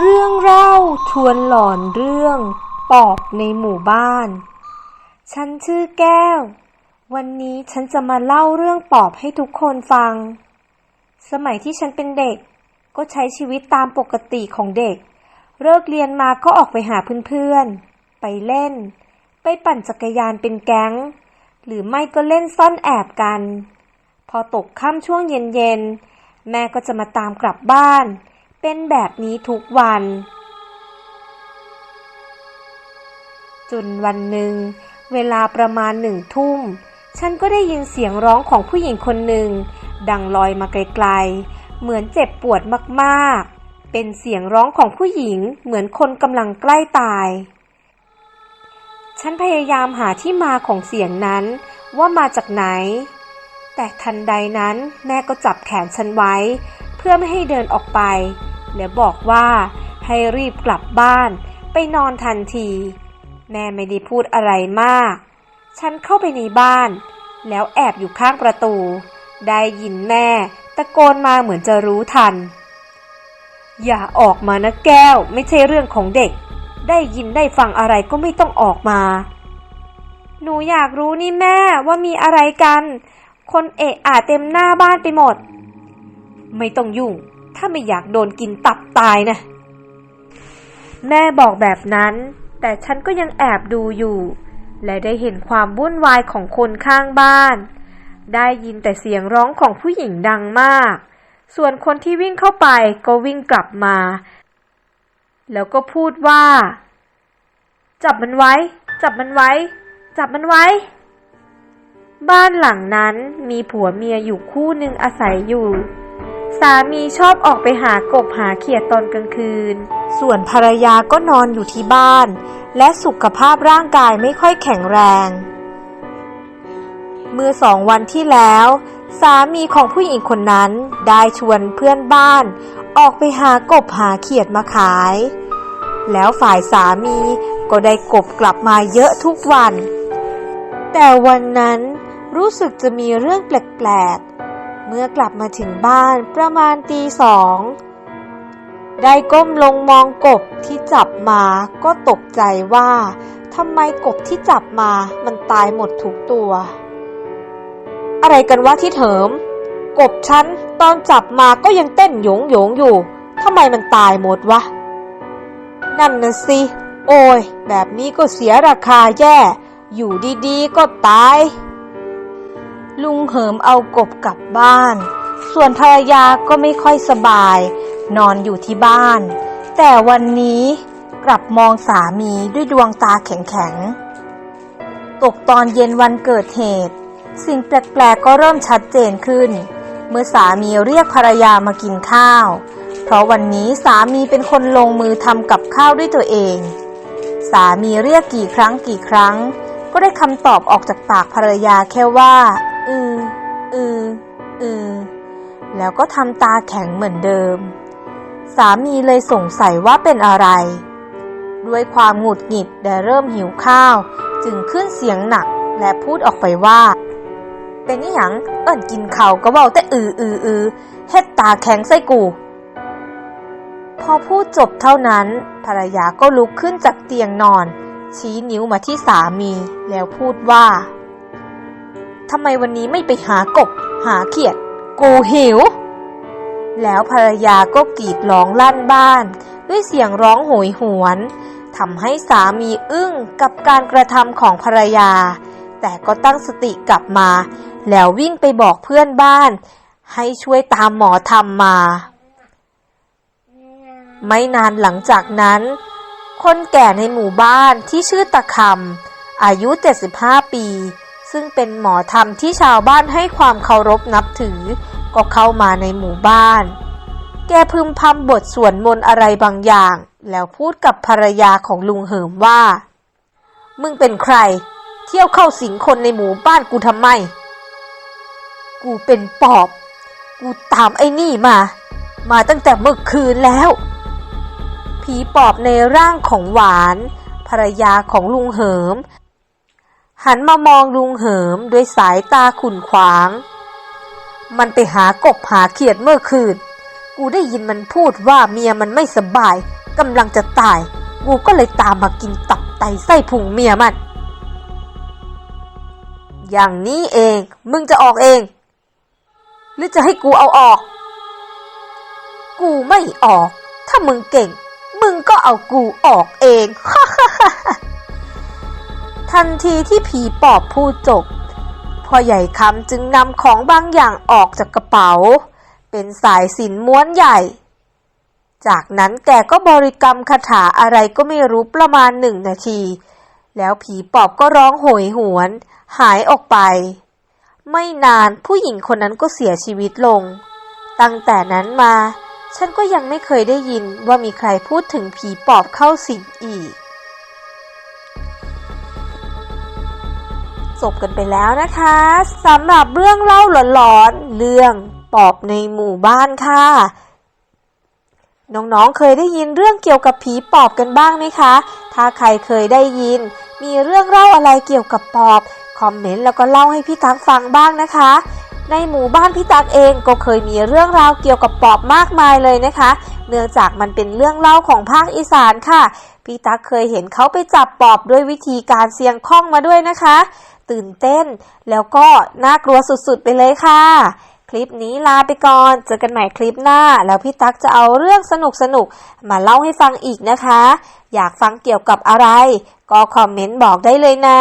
เรื่องเล่าชวนหลอนเรื่องปอบในหมู่บ้าน ฉันชื่อแก้ว วันนี้ฉันจะมาเล่าเรื่องปอบให้ทุกคนฟัง สมัยที่ฉันเป็นเด็ก ก็ใช้ชีวิตตามปกติของเด็ก เลิกเรียนมาก็ออกไปหาเพื่อนๆ ไปเล่น ไปปั่นจักรยานเป็นแก๊ง หรือไม่ก็เล่นซ่อนแอบกัน พอตกค่ำช่วงเย็นๆ แม่ก็จะมาตามกลับบ้าน เป็นแบบนี้ทุกวัน จนวันหนึ่ง เวลาประมาณหนึ่งทุ่ม ฉันก็ได้ยินเสียงร้องของผู้หญิงคนหนึ่ง ดังลอยมาไกลๆ เหมือนเจ็บปวดมากๆ เป็นเสียงร้องของผู้หญิงเหมือนคนกำลังใกล้ตาย ฉันพยายามหาที่มาของเสียงนั้นว่ามาจากไหน แต่ทันใดนั้นแม่ก็จับแขนฉันไว้ เพื่อไม่ให้เดินออกไป และบอกว่าให้รีบกลับบ้าน ไปนอนทันที แม่ไม่ได้พูดอะไรมาก ฉันเข้าไปในบ้าน แล้วแอบอยู่ข้างประตู ได้ยินแม่ตะโกนมาเหมือนจะรู้ทัน อย่าออกมานะแก้วไม่ใช่เรื่องของเด็ก ได้ยินได้ฟังอะไรก็ไม่ต้องออกมา หนูอยากรู้นี่แม่ว่ามีอะไรกัน คนเอะอาเต็มหน้าบ้านไปหมด ไม่ต้องยุ่ง ถ้าไม่อยากโดนกินตับตายนะ แม่บอกแบบนั้น แต่ฉันก็ยังแอบดูอยู่ และได้เห็นความวุ่นวายของคนข้างบ้าน ได้ยินแต่เสียงร้องของผู้หญิงดังมาก ส่วนคนที่วิ่งเข้าไปก็วิ่งกลับมา แล้วก็พูดว่า จับมันไว้ จับมันไว้ จับมันไว้บ้านหลังนั้นมีผัวเมียอยู่คู่หนึ่งอาศัยอยู่ สามีชอบออกไปหากบหาเขียดตอนกลางคืน ส่วนภรรยาก็นอนอยู่ที่บ้าน และสุขภาพร่างกายไม่ค่อยแข็งแรง เมื่อสองวันที่แล้ว สามีของผู้หญิงคนนั้นได้ชวนเพื่อนบ้าน ออกไปหากบหาเขียดมาขาย แล้วฝ่ายสามีก็ได้กบกลับมาเยอะทุกวัน แต่วันนั้นรู้สึกจะมีเรื่องแปลกๆ เมื่อกลับมาถึงบ้านประมาณตีสองได้ก้มลงมองกบที่จับมาก็ตกใจว่าทำไมกบที่จับมามันตายหมดทุกตัว อะไรกันวะที่เถิม กบฉันตอนจับมาก็ยังเต้นโยงโยงอยู่ทำไมมันตายหมดวะ นั่นนะสิ โอ้ย แบบนี้ก็เสียราคาแย่ อยู่ดีๆ ก็ตาย ลุงเหิมเอากบกลับบ้าน ส่วนภรรยาก็ไม่ค่อยสบาย นอนอยู่ที่บ้าน แต่วันนี้กลับมองสามีด้วยดวงตาแข็งๆ ตกตอนเย็นวันเกิดเหตุ สิ่งแปลกๆก็เริ่มชัดเจนขึ้น เมื่อสามีเรียกภรรยามากินข้าว เพราะวันนี้สามีเป็นคนลงมือทำกับข้าวด้วยตัวเอง สามีเรียกกี่ครั้งกี่ครั้ง ก็ได้คำตอบออกจากปากภรรยาแค่ว่า อือ อือ อือ แล้วก็ทำตาแข็งเหมือนเดิม สามีเลยสงสัยว่าเป็นอะไร ด้วยความหงุดหงิดและเริ่มหิวข้าว จึงขึ้นเสียงหนักและพูดออกไปว่า เป็นอหยังเอิ้นกินเขาก็เว้าแต่อืออืออือเฮ็ดตาแข็งใส่กู พอพูดจบเท่านั้นภรรยาก็ลุกขึ้นจากเตียงนอน ชี้นิ้วมาที่สามีแล้วพูดว่า ทำไมวันนี้ไม่ไปหากบ หาเขียด กูหิว แล้วภรรยาก็กรีดร้องลั่นบ้าน ด้วยเสียงร้องโหยหวนทำให้สามีอึ้งกับการกระทำของภรรยา แต่ก็ตั้งสติกลับมา แล้ววิ่งไปบอกเพื่อนบ้าน ให้ช่วยตามหมอทำมา ไม่นานหลังจากนั้น คนแก่ในหมู่บ้านที่ชื่อตะคำอายุ 75 ปี ซึ่งเป็นหมอธรรมที่ชาวบ้านให้ความเคารพนับถือ ก็เข้ามาในหมู่บ้าน แกพึมพำบทสวดมนต์อะไรบางอย่าง แล้วพูดกับภรรยาของลุงเหิมว่า มึงเป็นใคร เที่ยวเข้าสิงคนในหมู่บ้านกูทำไม กูเป็นปอบ กูตามไอ้นี่มา มาตั้งแต่เมื่อคืนแล้ว ผีปอบในร่างของหวานภรรยาของลุงเหิม หันมามองลุงเหิมด้วยสายตาขุ่นขวาง มันไปหากบหาเขียดเมื่อคืน กูได้ยินมันพูดว่าเมียมันไม่สบายกำลังจะตาย กูก็เลยตามมากินตับไตไส้พุงเมียมัน อย่างนี้เอง มึงจะออกเอง หรือจะให้กูเอาออก กูไม่ออก ถ้ามึงเก่ง มึงก็เอากูออกเอง ทันทีที่ผีปอบพูดจบพ่อใหญ่คำจึงนำของบางอย่างออกจากกระเป๋า เป็นสายสินม้วนใหญ่ จากนั้นแกก็บริกรรมคาถาอะไรก็ไม่รู้ประมาณหนึ่งนาที แล้วผีปอบก็ร้องโหยหวน หายออกไป ไม่นานผู้หญิงคนนั้นก็เสียชีวิตลง ตั้งแต่นั้นมา ฉันก็ยังไม่เคยได้ยินว่ามีใครพูดถึงผีปอบเข้าสิงอีก จบกันไปแล้วนะคะสำหรับเรื่องเล่าหลอนๆเรื่องปอบในหมู่บ้านค่ะ น้องๆเคยได้ยินเรื่องเกี่ยวกับผีปอบกันบ้างไหมคะ ถ้าใครเคยได้ยิน มีเรื่องเล่าอะไรเกี่ยวกับปอบคอมเมนต์แล้วก็เล่าให้พี่ตั๊กฟังบ้างนะคะ ในหมู่บ้านพี่ตั๊กเองก็เคยมีเรื่องราวเกี่ยวกับปอบมากมายเลยนะคะ เนื่องจากมันเป็นเรื่องเล่าของภาคอีสานค่ะ พี่ตั๊กเคยเห็นเขาไปจับปอบด้วยวิธีการเสียงคล้องมาด้วยนะคะ ตื่นเต้นแล้วก็น่ากลัวสุดๆไปเลยค่ะ คลิปนี้ลาไปก่อน เจอกันใหม่คลิปหน้า แล้วพี่ตั๊กจะเอาเรื่องสนุกๆมาเล่าให้ฟังอีกนะคะ อยากฟังเกี่ยวกับอะไร ก็คอมเมนต์บอกได้เลยนะ